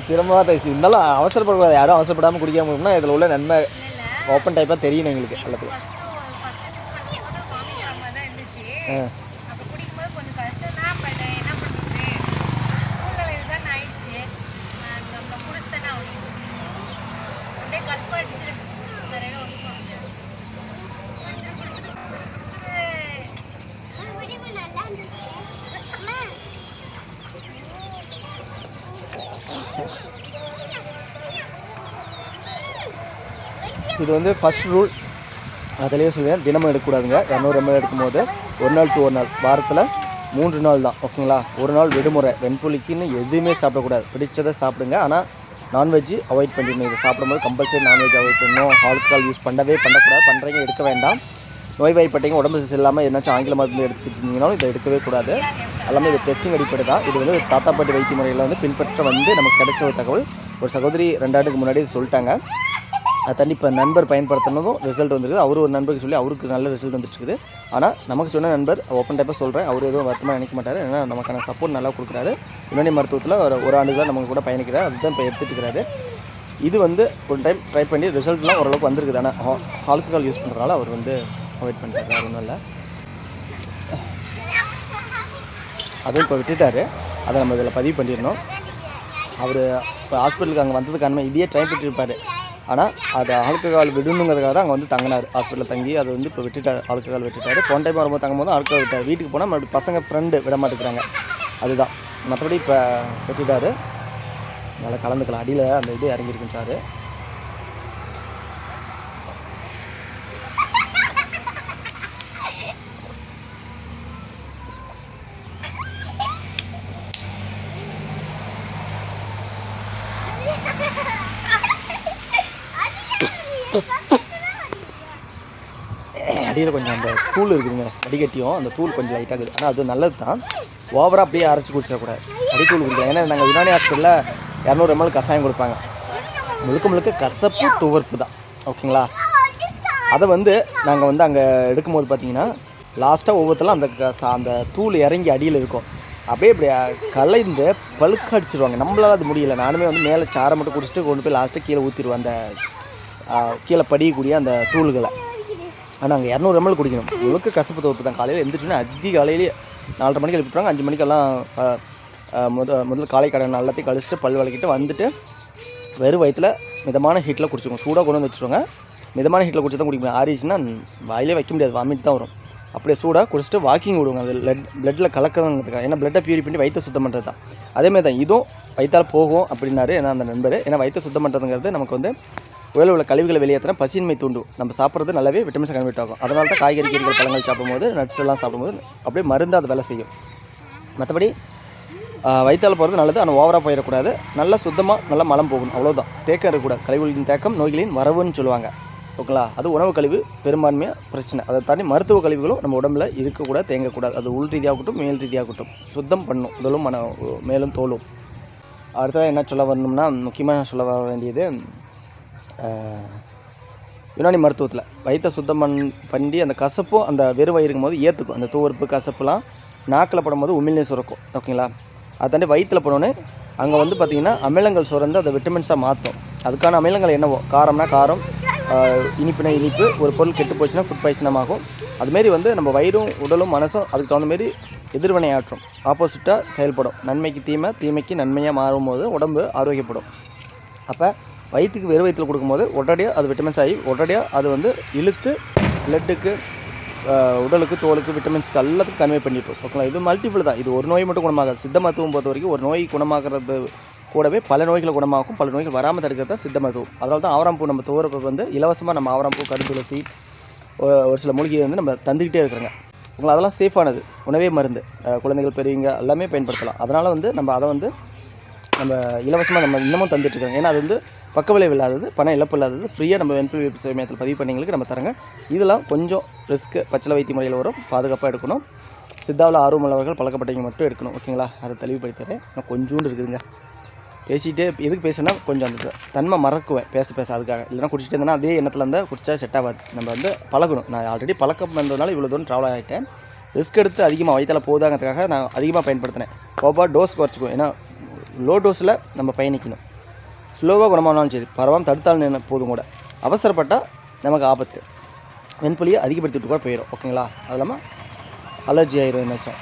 [SPEAKER 1] சிரமமாக தான் இருந்தாலும் அவசரப்படக்கூடாது. யாரும் அவசரப்படாமல் குடிக்காம இருக்கணும்னா இதில் உள்ள நன்மை ஓப்பன் டைப்பாக தெரியும் எங்களுக்கு எல்லாத்துக்கும். ஆ
[SPEAKER 4] அப்போ குடிக்கும்போது கொஞ்சம் கஷ்டம் தான் பட் என்ன பண்ணுறது சூழ்நிலை இதுதான் ஆயிடுச்சு அது நம்ம குடிச்சு தானே ஆகணும் அப்படியே கல்ப அடிச்சிட்டு நிறைய ஒன்றும் பண்ண முடியாது குடிச்சிரு, குடிச்சிரு, குடிச்சிரு, குடிச்சிரு.
[SPEAKER 1] இது வந்து ஃபர்ஸ்ட் ரூல் அதிலேயே சொல்லுவேன் தினமும் எடுக்கக்கூடாதுங்க. இரநூறு எம்எல் எடுக்கும்போது ஒரு நாள் டூ ஒரு நாள். வாரத்தில் மூன்று நாள் தான் ஓகேங்களா? ஒரு நாள் விடுமுறை. வெண்புலிக்குன்னு எதுவுமே சாப்பிடக்கூடாது. பிடிச்சதை சாப்பிடுங்க. ஆனால் நான்வெஜ்ஜு அவாய்ட் பண்ணிடணும். இது சாப்பிடும்போது கம்பல்சரி நான்வெஜ் அவாய்ட் பண்ணணும். ஆல்கஹால் யூஸ் பண்ணவே பண்ணக்கூடாது. பண்ணுறீங்க எடுக்க வேண்டாம். நோய்வாய்ப்பட்டீங்க உடம்பு சரியில்லாமல் என்னாச்சும் ஆங்கில மருந்து எடுத்துக்கிட்டீங்கனாலும் இதை எடுக்கவே கூடாது. எல்லாமே இது டெஸ்டிங் அடிப்படை தான். இது வந்து தாத்தா பாட்டி வைத்திய முறையில் வந்து பின்பற்ற வந்து நமக்கு கிடைச்ச ஒரு தகவல். ஒரு சகோதரி ரெண்டாண்டுக்கு முன்னாடி இது சொல்லிட்டாங்க. அதை தண்ணி இப்போ நண்பர் பயன்படுத்தினதும் ரிசல்ட் வந்துருக்குது. அவர் ஒரு நண்பருக்கு சொல்லி அவருக்கு நல்ல ரிசல்ட் வந்துட்டுருக்குது. ஆனால் நமக்கு சொன்ன நண்பர் ஓப்பன் டைப்பாக சொல்கிறேன் அவர் எதுவும் வருத்தமாக நினைக்க மாட்டார். ஏன்னா நமக்கான சப்போர்ட் நல்லா கொடுக்குறாரு. யுனானி மருத்துவத்தில் ஒரு ஒரு ஆண்டு நமக்கு கூட பயணிக்கிறார். அதுதான் இப்போ எடுத்துட்டு இருக்கிறாரு. இது வந்து ஒரு டைம் ட்ரை பண்ணி ரிசல்ட்லாம் ஓரளவுக்கு வந்திருக்குது. ஆனால் ஆல்கஹால் யூஸ் பண்ணுறதுனால அவர் வந்து அவாய்ட் பண்ணுறாரு வேறு ஒன்றும் இல்லை. அதுவும் இப்போ விட்டுட்டாரு. அதை நம்ம இதில் பதிவு பண்ணிடணும். அவர் இப்போ ஹாஸ்பிட்டலுக்கு அங்கே வந்ததுக்கு அனுமதி இதையே ட்ரை பண்ணிருப்பார் ஆனால் அது ஆல்கஹால் விடணுங்கிறதுக்காக தான் அங்கே வந்து தங்கினார். ஹாஸ்பிட்டலில் தங்கி அதை வந்து இப்போ விட்டுட்டார் ஆல்கஹால் விட்டுட்டார். போன டைம் வரும்போது தங்கும்போது ஆல்கஹால் விட்டார். வீட்டுக்கு போனால் மறுபடியும் பசங்க ஃப்ரெண்டு விட மாட்டேங்கிறாங்க. அதுதான். மற்றபடி இப்போ விட்டுட்டார். நல்லா கலந்துக்கலாம். அடியில் அந்த இது இறங்கியிருக்குன்றாரு அடியில் கொஞ்சம் அந்த தூள் இருக்குதுங்க அடிக்கட்டியும் அந்த தூள் கொஞ்சம் லைட்டாக இருக்குது. ஆனால் அது நல்லது தான் ஓவராக அப்படியே அரைச்சி குடிச்சிடக்கூடாது அடித்தூள் குடிக்கலாம். ஏன்னா நாங்கள் யுனானி ஹாஸ்பிட்டலில் இரநூறு எம்எல் கஷாயம் கொடுப்பாங்க. முழுக்க முழுக்க கசப்பு துவர்ப்பு தான். ஓகேங்களா? அதை வந்து நாங்கள் வந்து அங்கே எடுக்கும்போது பார்த்தீங்கன்னா லாஸ்ட்டாக ஒவ்வொருத்தரும் அந்த க- அந்த தூள் இறங்கி அடியில் இருக்கும். அப்படியே இப்படி கலைந்து பழுக்க அடிச்சிருவாங்க. நம்மளால் அது முடியல. நானுமே வந்து மேலே சாரை மட்டும் குடிச்சிட்டு கொண்டு போய் லாஸ்ட்டாக கீழே ஊற்றிடுவேன் அந்த கீழே படியக்கூடிய அந்த தூள்களை. ஆனால் அங்கே இரநூறு எம்எல் குடிக்கணும். முழுக்க கசப்பு தோப்பு தான். காலையில் எழுந்திரிச்சோன்னா அதிக காலையிலேயே நாலரை மணிக்கு எழுப்பிட்டாங்க அஞ்சு மணிக்கெல்லாம் முத முதல் காலை கடை எல்லாத்தையும் கழிச்சிட்டு பல் விளக்கிட்டு வந்துட்டு வெறும் வயிற்றில் மிதமான ஹீட்டில் குடிச்சுக்கணும் சூடாக கொண்டு வந்து வச்சுருவாங்க மிதமான ஹீட்டில் குடிச்சு தான் குடிக்கணும் ஆறிச்சுன்னா வாயிலே வைக்க முடியாது. வாமிட் தான் வரும். அப்படியே சூடாக குடிச்சிட்டு வாக்கிங் விடுவாங்க அது பிளட் பிளட்டில் கலக்கிறதுக்காக ஏன்னா பிளட்டை பியூரி பண்ணி வயிற்றை சுத்தம் பண்ணுறது தான். அதேமாதிரி தான் இதுவும் வயிற்றால் போகும் அப்படின்னாரு ஏன்னா அந்த நண்பர்? ஏன்னா வயிற்றை சுத்தம் பண்ணுறதுங்கிறது நமக்கு வந்து உடலில் உள்ள கழிவுகளை வெளியேற்றினா பசியின்மை தூண்டும். நம்ம சாப்பிட்றது நல்லாவே விட்டமின்ஸ் கன்வெர்ட் ஆகும். அதனால தான் காய்கறி கீரைகள் பழங்கள் சாப்பிடும்போது நட்ஸ் எல்லாம் சாப்பிடும்போது அப்படியே மருந்து அது வேலை செய்யும். மற்றபடி வயிற்றால் போகிறது நல்லது. ஆனால் ஓவராக போயிடக்கூடாது. நல்லா சுத்தமாக நல்லா மலம் போகணும். அவ்வளோதான் தேக்கம் இருக்கக்கூடாது. கழிவுகளின் தேக்கம் நோய்களின் வரவுன்னு சொல்லுவாங்க. ஓகேங்களா? அது உணவு கழிவு பெரும்பான்மையாக பிரச்சனை. அதை தாண்டி மருத்துவ கழிவுகளும் நம்ம உடம்புல இருக்கக்கூடாது தேங்கக்கூடாது. அது உள் ரீதியாகட்டும் மேல் ரீதியாகட்டும். சுத்தம் பண்ணும். உடலும் மன மேலும் தோலும். அடுத்ததாக என்ன சொல்ல வரணும்னா முக்கியமாக சொல்ல வர வேண்டியது யுனானி மருத்துவத்தில் வயிற்றை சுத்தம் பண் பண்ணி அந்த கசப்பும் அந்த வெறும் வயிறுக்கும் போது ஏற்றுக்கும் அந்த தூவர்ப்பு கசப்புலாம் நாக்கில் படும்போது உமிழ்நீர் சுரக்கும். ஓகேங்களா? அதை தாண்டி வயிற்றில் போனோன்னே அங்கே வந்து பார்த்திங்கன்னா அமிலங்கள் சுரந்து அதை விட்டமின்ஸாக மாற்றும் அதுக்கான அமிலங்கள் என்னவோ? காரம்னா காரம் இனிப்புனா இனிப்பு ஒரு பொருள் கெட்டு போச்சுன்னா ஃபுட் பாய்சனம் ஆகும். அதுமாரி வந்து நம்ம வயிறும் உடலும் மனசும் அதுக்கு தகுந்த மாரி ஆற்றும். ஆப்போசிட்டாக செயல்படும். நன்மைக்கு தீமை தீமைக்கு நன்மையாக மாறும்போது உடம்பு ஆரோக்கியப்படும். அப்போ வயிற்றுக்கு வெறும் வயிற்றில் கொடுக்கும்போது உடனடியாக அது விட்டமின்ஸ் ஆகி உடனடியாக அது வந்து இழுத்து பிளட்டுக்கு உடலுக்கு தோலுக்கு விட்டமின்ஸ்க்கு எல்லாத்துக்கும் கன்வே பண்ணிட்டு ஓகேங்களா? இது மல்டிபிள் தான். இது ஒரு நோய் மட்டும் குணமாகாது. சித்த மருத்துவம் பொறுத்த வரைக்கும் ஒரு நோய் குணமாகிறது கூடவே பல நோய்களை குணமாகும் பல நோய்கள் வராமல் தடுக்கிறது தான் சித்த மருத்துவம். அதனால தான் ஆவராம்பூ நம்ம தோறப்ப வந்து இலவசமாக நம்ம ஆவராம்பூ கருந்துளசி ஒ- ஒரு சில மூலிகையை வந்து நம்ம தந்துக்கிட்டே இருக்கிறோங்க. உங்களை அதெல்லாம் சேஃபானது உணவே மருந்து. குழந்தைகள் பெரியவங்க எல்லாமே பயன்படுத்தலாம். அதனால் வந்து நம்ம அதை வந்து நம்ம இலவசமாக நம்ம இன்னமும் தந்துட்டுருக்காங்க ஏன்னா அது வந்து பக்க விளைவு இல்லாதது பணம் இழப்பு இல்லாதது ஃப்ரீயாக நம்ம வெண்புலி மையத்தில் பதிவு பண்ணிங்களுக்கு நம்ம தரங்க. இதெல்லாம் கொஞ்சம் ரிஸ்க்கு பச்சளை வைத்திய முறையில் வரும். பாதுகாப்பாக எடுக்கணும். சித்தாவில் ஆர்வமுள்ளவர்கள் பழக்கப்பட்டவங்க மட்டும் எடுக்கணும். ஓகேங்களா அதை தெளிவுபடுத்துகிறேன் நான் கொஞ்சோண்டு இருக்குதுங்க. பேசிகிட்டே எதுக்கு பேசுனா கொஞ்சம் அந்த தன்மை மறக்குவேன். பேச பேச அதுக்காக. இல்லைனா குடிச்சிட்டு இருந்தேன்னா அதே எண்ணத்தில் இருந்தால் குடிச்சா செட் ஆகாது. நம்ம வந்து பழகணும். நான் ஆல்ரெடி பழக்கம் வந்ததுனால இவ்வளோ தூரம் ட்ராவல் ஆகிட்டேன் ரிஸ்க் எடுத்து அதிகமாக வயிற்றில் போதாங்கிறதுக்காக நான் அதிகமாக பயன்படுத்தினேன். போப்பா டோஸ் குறைச்சிக்குவேன். ஏன்னா லோ டோஸில் நம்ம பயணிக்கணும். ஸ்லோவாக குணமானாலும் சரி பரவாயில்ல தடுத்தாலும் என்ன போதும் கூட. அவசரப்பட்டால் நமக்கு ஆபத்து. வெண்புலியை அதிகப்படுத்திட்டு கூட போயிடும் ஓகேங்களா அது இல்லாமல் அலர்ஜி ஆயிரும் என்னாச்சும்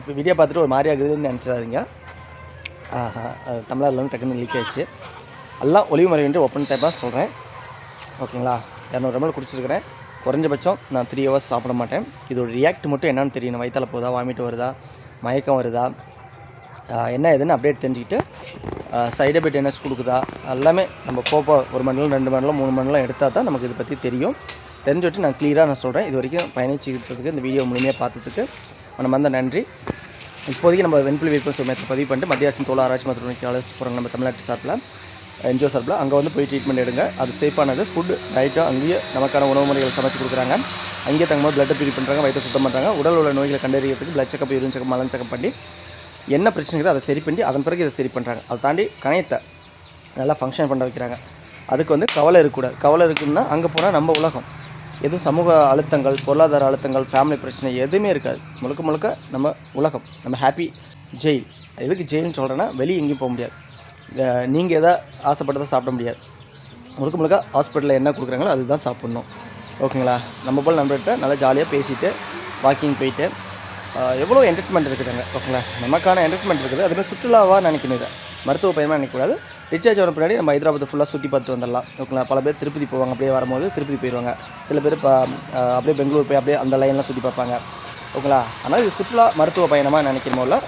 [SPEAKER 1] இப்போ வீடியோ பார்த்துட்டு ஒரு மாதிரி ஆகுதுன்னு நினச்சாதீங்க ஆஹா அது வந்து டக்குன்னு லீக் ஆயிடுச்சு. எல்லாம் ஒளிவு மறைவின்றி ஓப்பன் டைப்பாக சொல்கிறேன் ஓகேங்களா? இரநூறு எம்எல் குடிச்சிருக்கிறேன். குறைஞ்சபட்சம் நான் த்ரீ ஹவர்ஸ் சாப்பிட மாட்டேன். இதோட ரியாக்ட் மட்டும் என்னென்னு தெரியணும். வயிற்றால போதா வாமிட் வருதா மயக்கம் வருதா என்ன ஏதுன்னு அப்டேட் தெரிஞ்சுக்கிட்டு சைட் எஃபெக்ட் என்ன கொடுக்குதா எல்லாமே நம்ம போப்போ ஒரு மணி நேரம் ரெண்டு மணி நேரம் மூணு மணி நேரம் எடுத்தால் தான் நமக்கு இதை பற்றி தெரியும். தெரிஞ்சு வச்சு நான் க்ளியராக நான் சொல்கிறேன் இது வரைக்கும் பயணிச்சுக்கிறதுக்கு இந்த வீடியோ முழுமையாக பார்த்ததுக்கு நம்ம வந்த நன்றி. இப்போதைக்கு நம்ம வெண்புலி விற்பனை சமயத்தில் பதிவு பண்ணிட்டு மத்திய அரசின் தோல் ஆராய்ச்சி மற்றும் ஆலோசிச்சு போகிறாங்க நம்ம தமிழ்நாட்டு சார்பில் என்ஜிஓ சார்பில் அங்கே வந்து போய் ட்ரீட்மெண்ட் எடுங்க. அது சேஃபானது ஃபுட்டு டயட்டும் அங்கேயே நமக்கான உணவு முறைகள் சமைச்சு கொடுக்குறாங்க. அங்கேயே தங்கும்போது பிளட்டை பிரி பண்ணுறாங்க வயிற்று சுத்தம் பண்ணுறாங்க உடல் உள்ள நோய்களை கண்டறியறதுக்கு பிளட் செக்அப் யூரின் செக்அப் மலம் செக்அப் பண்ணி என்ன பிரச்சனை அதை சரி பண்ணி அதன் பிறகு இதை சரி பண்ணுறாங்க அதை தாண்டி கணையத்தை நல்லா ஃபங்க்ஷன் பண்ண வைக்கிறாங்க. அதுக்கு வந்து கவலை இருக்கக்கூடாது. கவலை இருக்குன்னா அங்கே போனால் நம்ம உலகம். எதுவும் சமூக அழுத்தங்கள் பொருளாதார அழுத்தங்கள் ஃபேமிலி பிரச்சனை எதுவுமே இருக்காது. முழுக்க முழுக்க நம்ம உலகம். நம்ம ஹாப்பி ஜெயில் எதுக்கு ஜெயில்னு சொல்கிறேன்னா வெளியே எங்கேயும் போக முடியாது. நீங்கள் எதாவது ஆசைப்பட்டதை சாப்பிட முடியாது. முழுக்க முழுக்க ஹாஸ்பிட்டலில் என்ன கொடுக்குறாங்களோ அதுதான் சாப்பிட்ணும். ஓகேங்களா? நம்ம போல் நம்மகிட்ட நல்லா ஜாலியாக பேசிவிட்டு வாக்கிங் போயிட்டு எவ்வளோ என்டர்டைன்மெண்ட் இருக்குதுங்க. ஓகேங்களா? நமக்கான என்டர்டைன்மெண்ட் இருக்குது. அதுமாதிரி சுற்றுலாவாக நினைக்கணும் இதை. மருத்துவ பயமாக நினைக்கக்கூடாது ரீசார்ஜ் ஆன பின்னாடி நம்ம ஹைதராபாத் ஃபுல்லாக சுற்றி பார்த்துட்டு வந்துடலாம். ஓகேங்களா? பல பேர் திருப்பதி போவாங்க. அப்படியே வரும்போது திருப்பதி போயிடுவாங்க சில பேர் இப்போ அப்படியே பெங்களூர் போய் அப்படியே அந்த லைன்லாம் சுற்றி பார்ப்பாங்க. ஓகேங்களா? அதனால் இது சுற்றுலா மருத்துவ பயணமாக நினைக்கிற போல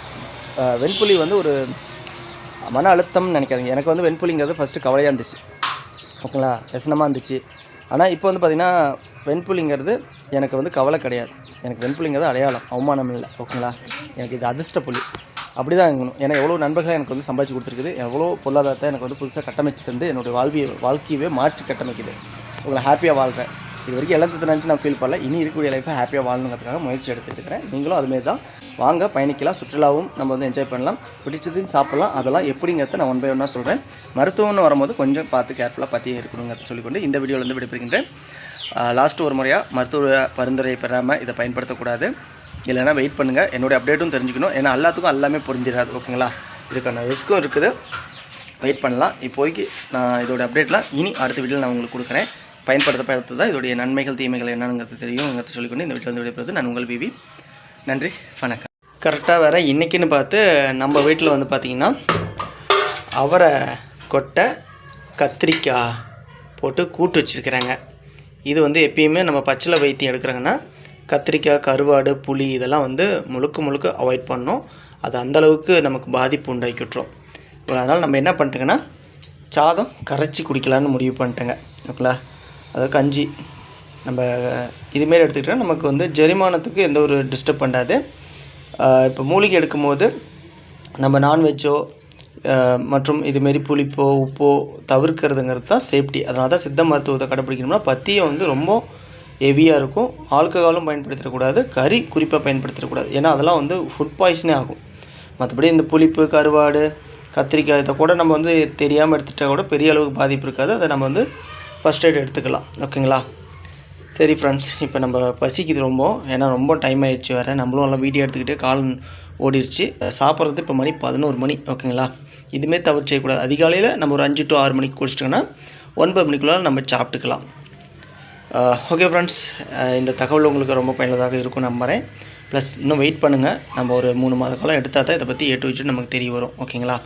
[SPEAKER 1] வெண்புலி வந்து ஒரு மன அழுத்தம்னு நினைக்காதீங்க. எனக்கு வந்து வெண்புலிங்கிறது ஃபஸ்ட்டு கவலையாக இருந்துச்சு. ஓகேங்களா? விசனமாக இருந்துச்சு. ஆனால் இப்போ வந்து பார்த்திங்கன்னா வெண்புலிங்கிறது எனக்கு வந்து கவலை கிடையாது. எனக்கு வெண்புலிங்கிறது அடையாளம். அவமானம் இல்லை. ஓகேங்களா? எனக்கு இது அதிர்ஷ்ட புலி. அப்படி தான் இருக்கணும். ஏன்னா எவ்வளோ நண்பர்களை எனக்கு வந்து சம்பாதிச்சு கொடுத்துருக்குது. எவ்வளோ பொருளாதாரத்தை எனக்கு வந்து புதுசாக கட்டமைச்சு தந்து என்னுடைய வாழ்வியை வாழ்க்கையவே மாற்றி கட்டமைக்குது. உங்களை ஹாப்பியாக வாழ்கிறேன் இது வரைக்கும் எல்லாத்தையும் நான் ஃபீல் பண்ணல. இனி இருக்கக்கூடிய லைஃப்பை ஹாப்பியாக வாழணுங்கிறதுக்காக முயற்சி எடுத்துகிட்டு இருக்கிறேன். நீங்களும் அதுமாரி தான் வாங்க பயணிக்கலாம் சுற்றுலாவும் நம்ம வந்து என்ஜாய் பண்ணலாம். பிடிச்சதையும் சாப்பிட்லாம். அதெல்லாம் எப்படிங்கிறத நான் ஒன் பை ஒன்னாக சொல்கிறேன் மருத்துவம்னு வரும்போது கொஞ்சம் பார்த்து கேர்ஃபுல்லாக பற்றி இருக்கணுங்கிறத சொல்லிக்கொண்டு இந்த வீடியோலேருந்து விடைபெறுகின்றேன். லாஸ்ட்டு ஒரு முறையாக மருத்துவ பரிந்துரை பெறாமல் இதை பயன்படுத்தக்கூடாது. இல்லைன்னா வெயிட் பண்ணுங்கள் என்னுடைய அப்டேட்டும் தெரிஞ்சுக்கணும். ஏன்னா எல்லாத்துக்கும் எல்லாமே புரிஞ்சிடாது ஓகேங்களா இதுக்கான ரிஸ்க்கும் இருக்குது. வெயிட் பண்ணலாம். இப்போதைக்கு நான் இதோட அப்டேட்லாம் இனி அடுத்த வீடியோவில் நான் உங்களுக்கு கொடுக்குறேன். பயன்படுத்த பயன்படுத்த தான் இதோடைய நன்மைகள் தீமைகள் என்னங்கிறது தெரியுங்கிறத சொல்லிக்கொண்டு இந்த வீட்டில் வந்து விடைபெறுவது நான் உங்கள் பிவி நன்றி வணக்கம். கரெக்டாக வேறு இன்றைக்கின்னு பார்த்து நம்ம வீட்டில் வந்து பார்த்திங்கன்னா அவரை கொட்டை கத்திரிக்காய் போட்டு கூட்டு வச்சுருக்கிறாங்க. இது வந்து எப்பயுமே நம்ம பச்சிலை வைத்தியம் எடுக்கிறாங்கன்னா கத்திரிக்காய் கருவாடு புளி இதெல்லாம் வந்து முழுக்க முழுக்க அவாய்ட் பண்ணோம் அது அந்தளவுக்கு நமக்கு பாதிப்பு உண்டாக்கி விட்டுரும் அதனால் நம்ம என்ன பண்ணிட்டோங்கன்னா சாதம் கரைச்சி குடிக்கலான்னு முடிவு பண்ணிட்டேங்க. ஓகேங்களா? அதாவது கஞ்சி. நம்ம இதுமாரி எடுத்துக்கிட்டால் நமக்கு வந்து ஜெரிமானத்துக்கு எந்த ஒரு டிஸ்டர்ப் பண்ணாது. இப்போ மூலிகை எடுக்கும்போது நம்ம நான்வெஜ்ஜோ மற்றும் இதுமாரி புளிப்போ உப்போ தவிர்க்கிறதுங்கிறது தான் சேஃப்டி அதனால தான் சித்த மருத்துவத்தை கடைப்பிடிக்கணும்னா பத்தியம் வந்து ரொம்ப ஹெவியாக இருக்கும். ஆல்கஹாலும் பயன்படுத்திடக்கூடாது. கறி குறிப்பாக பயன்படுத்திடக்கூடாது. ஏன்னா அதெல்லாம் வந்து ஃபுட் பாய்சனே ஆகும். மற்றபடி இந்த புளிப்பு கருவாடு கத்திரிக்காய் இதை கூட நம்ம வந்து தெரியாமல் எடுத்துகிட்டா கூட பெரிய அளவுக்கு பாதிப்பு இருக்காது. அதை நம்ம வந்து ஃபஸ்ட் எய்ட் எடுத்துக்கலாம். ஓகேங்களா? சரி ஃப்ரெண்ட்ஸ் இப்போ நம்ம பசிக்குது ரொம்ப. ஏன்னா ரொம்ப டைம் ஆயிடுச்சு வேறு. நம்மளும் எல்லாம் வீடியோ எடுத்துக்கிட்டு கால் ஓடிடுச்சு சாப்பிட்றது இப்போ மணி பதினோரு மணி ஓகேங்களா? இதுவுமே தவிர செய்யக்கூடாது. அதிகாலையில் நம்ம ஒரு அஞ்சு டு ஆறு மணிக்கு குடிச்சிட்டோன்னா ஒன்பது மணிக்குள்ளே நம்ம சாப்பிட்டுக்கலாம். ஓகே ஃப்ரெண்ட்ஸ் இந்த தகவல் உங்களுக்கு ரொம்ப பயனுள்ளதாக இருக்கும் நம்புகிறேன் ப்ளஸ் இன்னும் வெயிட் பண்ணுங்கள் நம்ம ஒரு மூணு மாத காலம் எடுத்தால் தான் இதை பற்றி ஏட்டு வச்சுட்டு நமக்கு தெரிய வரும். ஓகேங்களா?